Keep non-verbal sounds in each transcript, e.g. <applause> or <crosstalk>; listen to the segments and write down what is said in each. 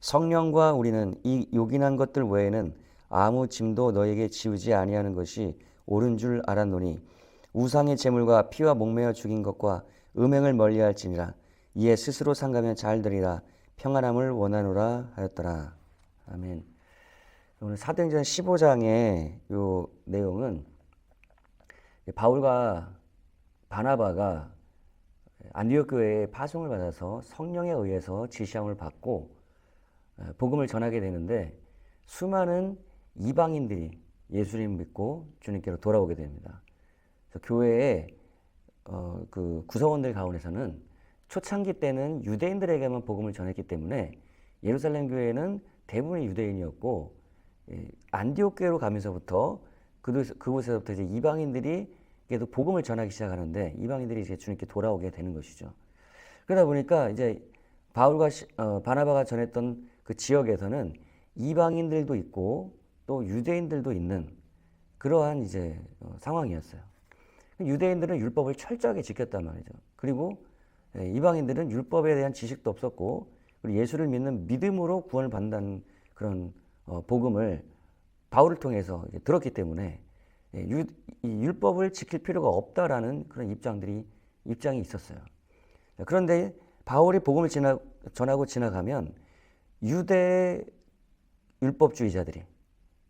성령과 우리는 이 요긴한 것들 외에는 아무 짐도 너에게 지우지 아니하는 것이 옳은 줄 알았노니 우상의 제물과 피와 목매어 죽인 것과 음행을 멀리할지니라. 이에 스스로 상가면 잘 되리라. 평안함을 원하노라 하였더라. 아멘. 오늘 사도행전 15장의 요 내용은 바울과 바나바가 안디옥 교회에 파송을 받아서 성령에 의해서 지시함을 받고 어, 복음을 전하게 되는데 수많은 이방인들이 예수님 믿고 주님께로 돌아오게 됩니다. 교회의 어, 그 구성원들 가운데서는 초창기 때는 유대인들에게만 복음을 전했기 때문에 예루살렘 교회는 대부분이 유대인이었고 예, 안디옥 교회로 가면서부터 그곳- 그곳에서부터 이제 이방인들이 도 복음을 전하기 시작하는데 이방인들이 이제 주님께 돌아오게 되는 것이죠. 그러다 보니까 이제 바울과 시- 어, 바나바가 전했던 그 지역에서는 이방인들도 있고 또 유대인들도 있는 그러한 이제 어, 상황이었어요. 유대인들은 율법을 철저하게 지켰단 말이죠. 그리고 예, 이방인들은 율법에 대한 지식도 없었고 그리고 예수를 믿는 믿음으로 구원을 받는다는 그런 어, 복음을 바울을 통해서 들었기 때문에 예, 유, 이 율법을 지킬 필요가 없다라는 그런 입장들이 입장이 있었어요. 그런데 바울이 복음을 지나, 전하고 지나가면 유대 율법주의자들이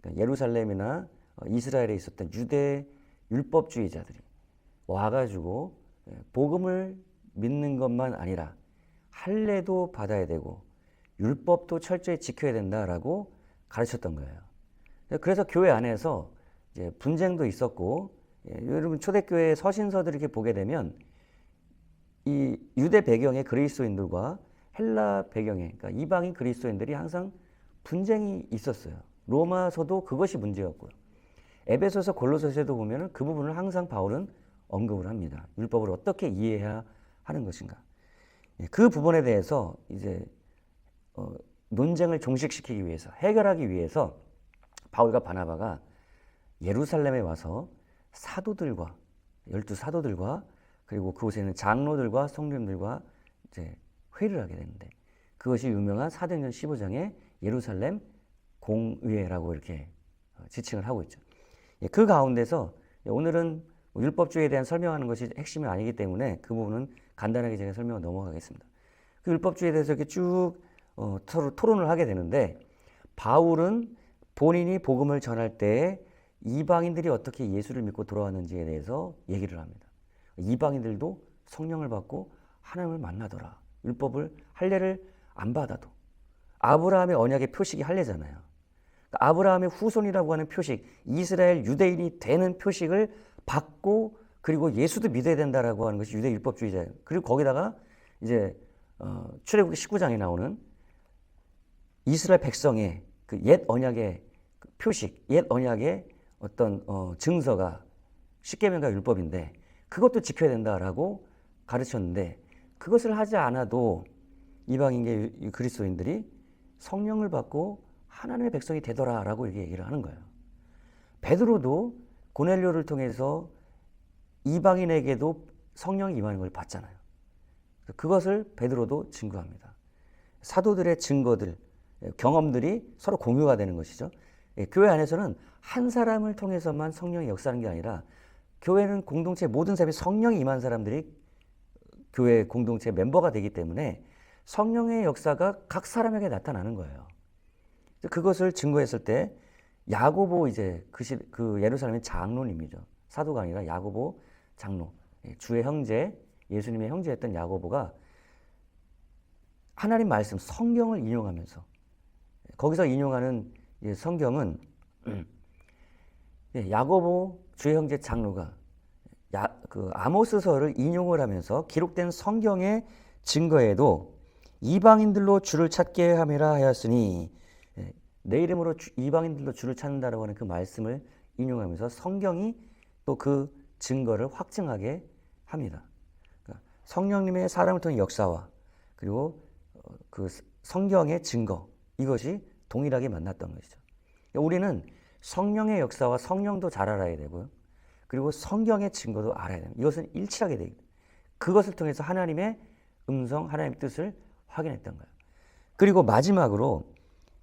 그러니까 예루살렘이나 어, 이스라엘에 있었던 유대 율법주의자들이 와가지고 예, 복음을 믿는 것만 아니라 할례도 받아야 되고 율법도 철저히 지켜야 된다라고 가르쳤던 거예요. 그래서 교회 안에서 분쟁도 있었고 예, 여러분 초대교회 서신서들 이렇게 보게 되면 이 유대 배경의 그리스도인들과 헬라 배경의 그러니까 이방인 그리스도인들이 항상 분쟁이 있었어요. 로마서도 그것이 문제였고요. 에베소서 골로새서도 보면은 그 부분을 항상 바울은 언급을 합니다. 율법을 어떻게 이해해야 하는 것인가. 예, 그 부분에 대해서 이제 어, 논쟁을 종식시키기 위해서 해결하기 위해서 바울과 바나바가 예루살렘에 와서 사도들과 열두 사도들과 그리고 그곳에 있는 장로들과 성도님들과 이제 회의를 하게 되는데 그것이 유명한 사도행전 15장의 예루살렘 공의회라고 이렇게 어, 지칭을 하고 있죠. 예, 그 가운데서 오늘은 뭐 율법주의에 대한 설명하는 것이 핵심이 아니기 때문에 그 부분은 간단하게 제가 설명을 넘어가겠습니다. 그 율법주의에 대해서 이렇게 쭉 어, 서로 토론을 하게 되는데 바울은 본인이 복음을 전할 때 이방인들이 어떻게 예수를 믿고 돌아왔는지에 대해서 얘기를 합니다. 이방인들도 성령을 받고 하나님을 만나더라. 율법을 할례를 안 받아도 아브라함의 언약의 표식이 할례잖아요. 그러니까 아브라함의 후손이라고 하는 표식, 이스라엘 유대인이 되는 표식을 받고 그리고 예수도 믿어야 된다라고 하는 것이 유대 율법주의자예요. 그리고 거기다가 이제 어, 출애굽기 19장에 나오는 이스라엘 백성의 그 옛 언약의 그 표식, 옛 언약의 어떤 어, 증서가 십계명과 율법인데 그것도 지켜야 된다라고 가르쳤는데 그것을 하지 않아도 이방인계 그리스도인들이 성령을 받고 하나님의 백성이 되더라라고 이렇게 얘기를 하는 거예요. 베드로도 고넬료를 통해서 이방인에게도 성령이 임하는 걸 봤잖아요. 그것을 베드로도 증거합니다. 사도들의 증거들, 경험들이 서로 공유가 되는 것이죠. 예, 교회 안에서는 한 사람을 통해서만 성령이 역사하는 게 아니라 교회는 공동체 모든 사람이 성령이 임한 사람들이 교회 공동체 멤버가 되기 때문에 성령의 역사가 각 사람에게 나타나는 거예요. 그것을 증거했을 때 야고보 이제 그, 시, 그 예루살렘의 장로님이죠. 사도가 아니라 야고보 장로. 예, 주의 형제, 예수님의 형제였던 야고보가 하나님 말씀, 성경을 인용하면서 거기서 인용하는 성경은 <clears throat> 예, 야고보 주의 형제 장로가 야, 그 아모스서를 인용을 하면서 기록된 성경의 증거에도 이방인들로 주를 찾게 함이라 하였으니 예, 내 이름으로 주, 이방인들로 주를 찾는다라고 하는 그 말씀을 인용하면서 성경이 또 그 증거를 확증하게 합니다. 그러니까 성령님의 사람을 통한 역사와 그리고 어, 그 성경의 증거 이것이 동일하게 만났던 것이죠. 그러니까 우리는 성령의 역사와 성령도 잘 알아야 되고요. 그리고 성경의 증거도 알아야 됩니다. 이것은 일치하게 됩니다. 그것을 통해서 하나님의 음성, 하나님의 뜻을 확인했던 거예요. 그리고 마지막으로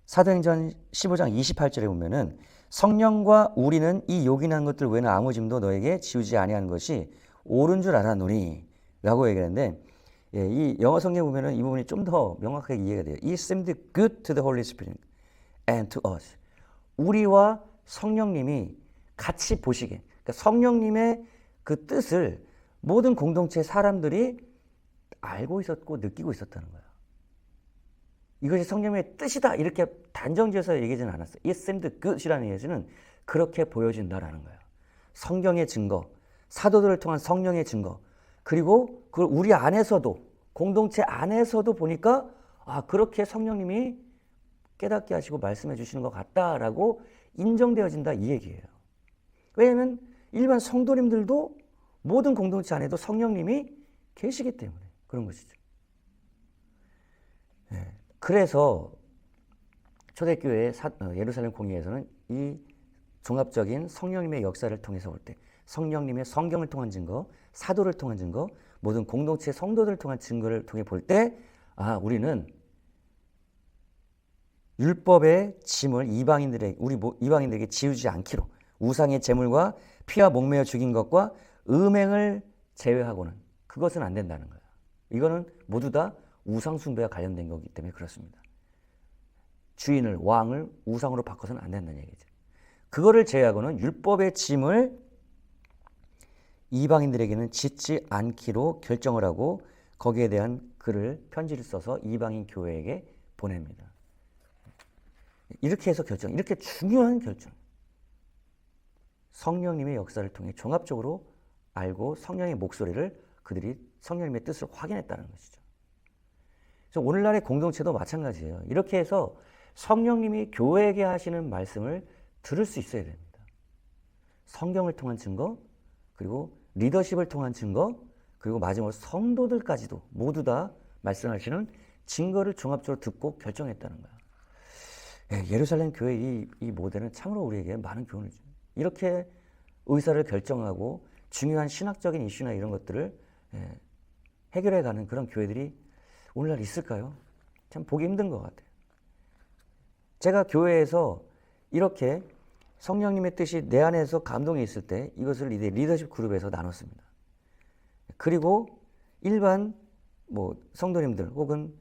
사도행전 15장 28절에 보면은 성령과 우리는 이 요긴한 것들 외에는 아무 짐도 너에게 지우지 아니하는 것이 옳은 줄 알았노니 라고 얘기하는데 예, 이 영어 성경 보면은 이 부분이 좀 더 명확하게 이해가 돼요. It seemed good to the Holy Spirit and to us. 우리와 성령님이 같이 보시게. 그러니까 성령님의 그 뜻을 모든 공동체 사람들이 알고 있었고 느끼고 있었다는 거예요. 이것이 성령의 뜻이다 이렇게 단정지어서 얘기하지는 않았어요. It seemed good이라는 얘기는 그렇게 보여진다라는 거예요. 성경의 증거, 사도들을 통한 성령의 증거, 그리고 그 우리 안에서도 공동체 안에서도 보니까 아 그렇게 성령님이 깨닫게 하시고 말씀해 주시는 것 같다라고 인정되어진다 이 얘기예요. 왜냐하면 일반 성도님들도 모든 공동체 안에도 성령님이 계시기 때문에 그런 것이죠. 예, 그래서 초대교회 사- 어, 예루살렘 공의에서는 이 종합적인 성령님의 역사를 통해서 볼때 성령님의 성경을 통한 증거, 사도를 통한 증거, 모든 공동체 성도들을 통한 증거를 통해 볼 때 아, 우리는 율법의 짐을 이방인들에게 우리 모- 이방인들에게 지우지 않기로 우상의 제물과 피와 목매어 죽인 것과 음행을 제외하고는 그것은 안 된다는 거예요. 이거는 모두 다 우상 숭배와 관련된 거기 때문에 그렇습니다. 주인을 왕을 우상으로 바꿔서는 안 된다는 얘기죠. 그거를 제외하고는 율법의 짐을 이방인들에게는 짓지 않기로 결정을 하고 거기에 대한 글을 편지를 써서 이방인 교회에게 보냅니다. 이렇게 해서 결정, 이렇게 중요한 결정. 성령님의 역사를 통해 종합적으로 알고 성령의 목소리를 그들이 성령님의 뜻을 확인했다는 것이죠. 그래서 오늘날의 공동체도 마찬가지예요. 이렇게 해서 성령님이 교회에게 하시는 말씀을 들을 수 있어야 됩니다. 성경을 통한 증거, 그리고 리더십을 통한 증거, 그리고 마지막으로 성도들까지도 모두 다 말씀하시는 증거를 종합적으로 듣고 결정했다는 거야. 예, 예루살렘 교회 이, 이 모델은 참으로 우리에게 많은 교훈을 줍니다. 이렇게 의사를 결정하고 중요한 신학적인 이슈나 이런 것들을 예, 해결해 가는 그런 교회들이 오늘날 있을까요? 참 보기 힘든 것 같아요. 제가 교회에서 이렇게 성령님의 뜻이 내 안에서 감동이 있을 때 이것을 이제 리더십 그룹에서 나눴습니다. 그리고 일반 뭐 성도님들 혹은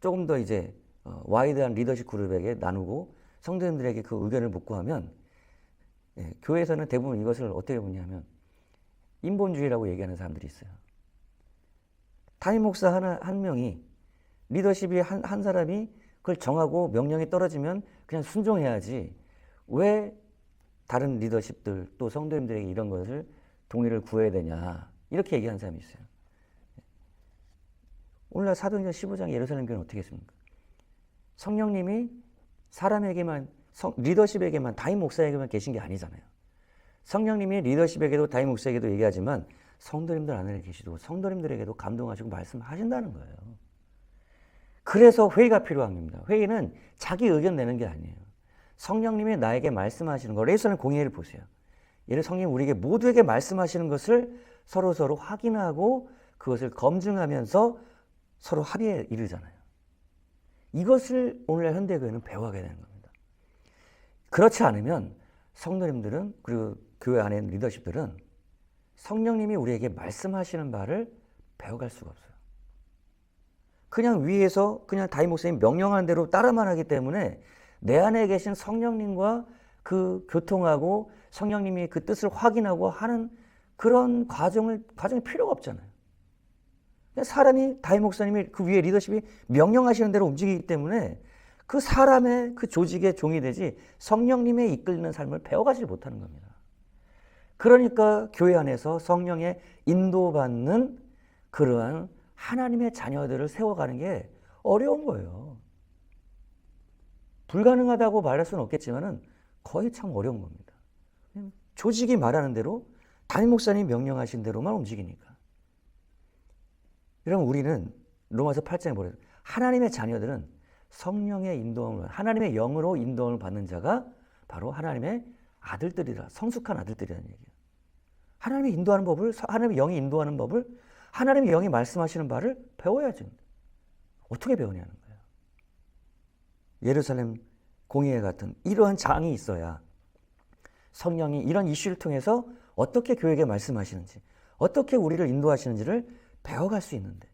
조금 더 이제 어, 와이드한 리더십 그룹에게 나누고 성도님들에게 그 의견을 묻고 하면 예, 교회에서는 대부분 이것을 어떻게 보냐면 인본주의라고 얘기하는 사람들이 있어요. 담임 목사 하나 한 명이 리더십이 한, 한 사람이 그걸 정하고 명령이 떨어지면 그냥 순종해야지 왜 다른 리더십들 또 성도님들에게 이런 것을 동의를 구해야 되냐 이렇게 얘기하는 사람이 있어요. 오늘날 사도행전 15장 예루살렘 교회는 어떻게 했습니까? 성령님이 사람에게만 성- 리더십에게만 담임 목사에게만 계신 게 아니잖아요. 성령님이 리더십에게도 담임 목사에게도 얘기하지만 성도님들 안에 계시고 성도님들에게도 감동하시고 말씀하신다는 거예요. 그래서 회의가 필요한 겁니다. 회의는 자기 의견 내는 게 아니에요. 성령님이 나에게 말씀하시는 거. 레이서는 공예를 보세요. 예를 성령 우리에게 모두에게 말씀하시는 것을 서로 서로 확인하고 그것을 검증하면서 서로 합의에 이르잖아요. 이것을 오늘날 현대교회는 배워가야 되는 겁니다. 그렇지 않으면 성도님들은 그리고 교회 안에 있는 리더십들은 성령님이 우리에게 말씀하시는 바를 배워갈 수가 없어요. 그냥 위에서 그냥 다임 목사님 명령하는 대로 따라만 하기 때문에 내 안에 계신 성령님과 그 교통하고 성령님이 그 뜻을 확인하고 하는 그런 과정을 과정이 필요가 없잖아요. 사람이 다임 목사님이 그 위에 리더십이 명령하시는 대로 움직이기 때문에 그 사람의 그 조직의 종이 되지 성령님의 이끌리는 삶을 배워가지 못하는 겁니다. 그러니까 교회 안에서 성령의 인도받는 그러한 하나님의 자녀들을 세워가는 게 어려운 거예요. 불가능하다고 말할 수는 없겠지만은 거의 참 어려운 겁니다. 조직이 말하는 대로 담임 목사님 명령하신 대로만 움직이니까. 여러분 우리는 로마서 8장에 보래 하나님의 자녀들은 성령의 인도함을 하나님의 영으로 인도함을 받는 자가 바로 하나님의 아들들이라 성숙한 아들들이라는 얘기예요. 하나님의 인도하는 법을 하나님의 영이 인도하는 법을 하나님의 영이 말씀하시는 바를 배워야죠. 어떻게 배우냐는 거예요. 예루살렘 공의회 같은 이러한 장이 있어야 성령이 이런 이슈를 통해서 어떻게 교회에게 말씀하시는지, 어떻게 우리를 인도하시는지를 배워갈 수 있는데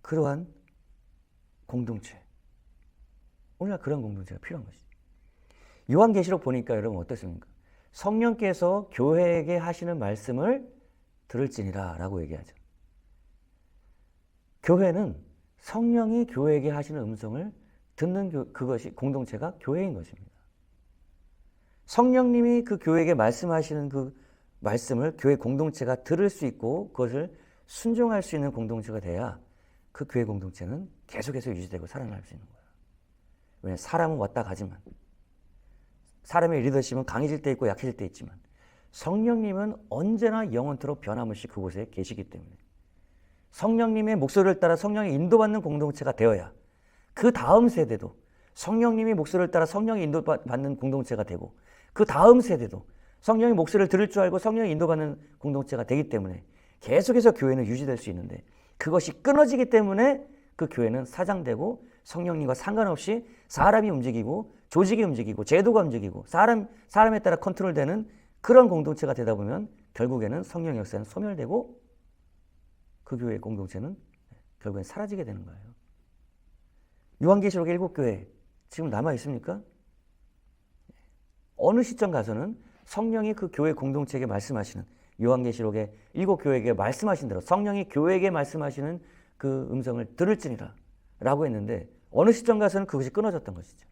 그러한 공동체 오늘날 그런 공동체가 필요한 것이죠. 요한계시록 보니까 여러분 어떻습니까? 성령께서 교회에게 하시는 말씀을 들을지니라 라고 얘기하죠. 교회는 성령이 교회에게 하시는 음성을 듣는 교, 그것이 공동체가 교회인 것입니다. 성령님이 그 교회에게 말씀하시는 그 말씀을 교회 공동체가 들을 수 있고 그것을 순종할 수 있는 공동체가 돼야 그 교회 공동체는 계속해서 유지되고 살아날 수 있는 거예요. 왜냐 사람은 왔다 가지만 사람의 리더십은 강해질 때 있고 약해질 때 있지만 성령님은 언제나 영원토록 변함없이 그곳에 계시기 때문에 성령님의 목소리를 따라 성령의 인도받는 공동체가 되어야 그 다음 세대도 성령님이 목소리를 따라 성령의 인도받는 공동체가 되고 그 다음 세대도 성령의 목소리를 들을 줄 알고 성령의 인도받는 공동체가 되기 때문에 계속해서 교회는 유지될 수 있는데 그것이 끊어지기 때문에 그 교회는 사장되고 성령님과 상관없이 사람이 움직이고 조직이 움직이고 제도가 움직이고 사람 사람에 따라 컨트롤되는 그런 공동체가 되다 보면 결국에는 성령 역사는 소멸되고 그 교회의 공동체는 결국엔 사라지게 되는 거예요. 요한계시록 일곱 교회 지금 남아 있습니까? 어느 시점 가서는 성령이 그 교회 공동체에게 말씀하시는 요한계시록의 일곱 교회에게 말씀하신 대로 성령이 교회에게 말씀하시는 그 음성을 들을지니라 라고 했는데 어느 시점 가서는 그것이 끊어졌던 것이죠.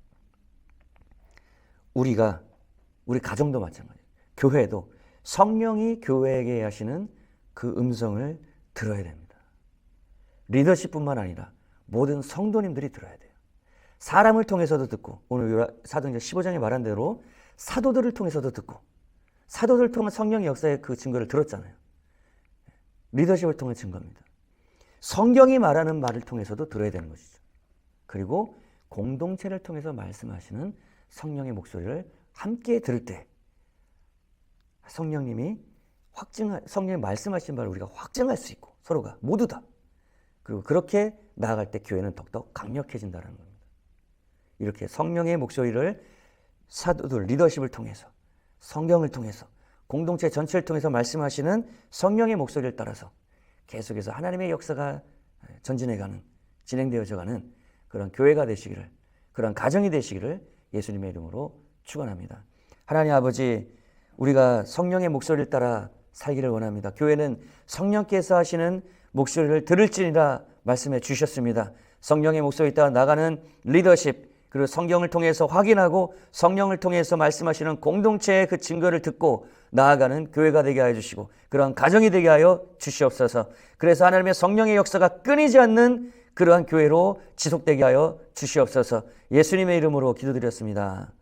우리가 우리 가정도 마찬가지예요. 교회도 성령이 교회에게 하시는 그 음성을 들어야 됩니다. 리더십뿐만 아니라 모든 성도님들이 들어야 돼요. 사람을 통해서도 듣고 오늘 사도행전 15장에 말한 대로 사도들을 통해서도 듣고 사도들 통한 성령의 역사의 그 증거를 들었잖아요. 리더십을 통한 증거입니다. 성경이 말하는 말을 통해서도 들어야 되는 것이죠. 그리고 공동체를 통해서 말씀하시는 성령의 목소리를 함께 들을 때 성령님이 확증 성령이 말씀하신 바를 우리가 확증할 수 있고 서로가 모두 다 그리고 그렇게 나아갈 때 교회는 더욱더 강력해진다는 겁니다. 이렇게 성령의 목소리를 사도들 리더십을 통해서 성경을 통해서 공동체 전체를 통해서 말씀하시는 성령의 목소리를 따라서 계속해서 하나님의 역사가 전진해가는 진행되어져가는 그런 교회가 되시기를 그런 가정이 되시기를 예수님의 이름으로 축원합니다. 하나님 아버지 우리가 성령의 목소리를 따라 살기를 원합니다. 교회는 성령께서 하시는 목소리를 들을지니라 말씀해 주셨습니다. 성령의 목소리 따라 나가는 리더십 그리고 성경을 통해서 확인하고 성령을 통해서 말씀하시는 공동체의 그 증거를 듣고 나아가는 교회가 되게 하여 주시고 그러한 가정이 되게 하여 주시옵소서. 그래서 하나님의 성령의 역사가 끊이지 않는 그러한 교회로 지속되게 하여 주시옵소서. 예수님의 이름으로 기도드렸습니다.